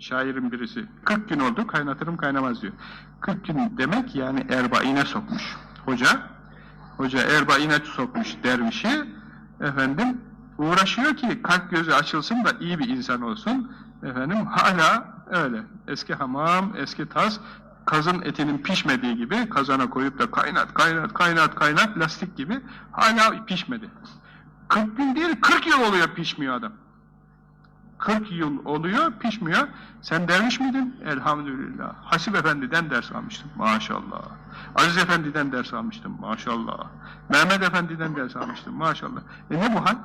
Şairin birisi. 40 gün oldu kaynatırım kaynamaz diyor. 40 gün demek yani erbaine sokmuş. Hoca, hoca erbaine sokmuş dervişi. Efendim uğraşıyor ki kalp gözü açılsın da iyi bir insan olsun. Efendim hala öyle. Eski hamam, eski tas, kazın etinin pişmediği gibi kazana koyup da kaynat, kaynat, kaynat, kaynat lastik gibi hala pişmedi. 40 gün değil 40 yıl oluyor pişmiyor adam. 40 yıl oluyor pişmiyor. Sen derviş miydin? Elhamdülillah. Hasip Efendi'den ders almıştım. Maşallah. Aziz Efendi'den ders almıştım. Maşallah. Mehmet Efendi'den ders almıştım. Maşallah. E ne bu hal?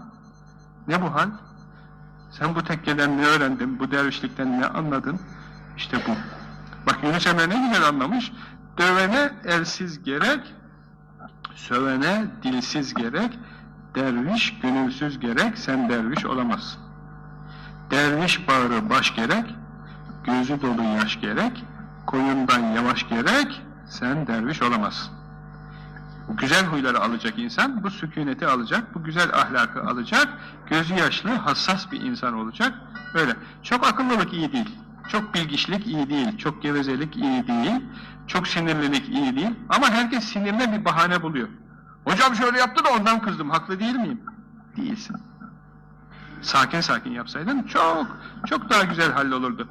Ne bu hal? Sen bu tekkeden ne öğrendin? Bu dervişlikten ne anladın? İşte bu. Bak Yunus Emre ne güzel anlamış. Dövene elsiz gerek, sövene dilsiz gerek, derviş gönülsüz gerek, sen derviş olamazsın. Derviş bağrı baş gerek, gözü dolu yaş gerek, koyundan yavaş gerek, sen derviş olamazsın. Bu güzel huyları alacak insan, bu sükuneti alacak, bu güzel ahlakı alacak, gözü yaşlı, hassas bir insan olacak. Öyle. Çok akıllılık iyi değil, çok bilgiçlik iyi değil, çok gevezelik iyi değil, çok sinirlilik iyi değil. Ama herkes sinirine bir bahane buluyor. Hocam şöyle yaptı da ondan kızdım, haklı değil miyim? Değilsin. Sakin sakin yapsaydın çok, çok daha güzel hallolurdu.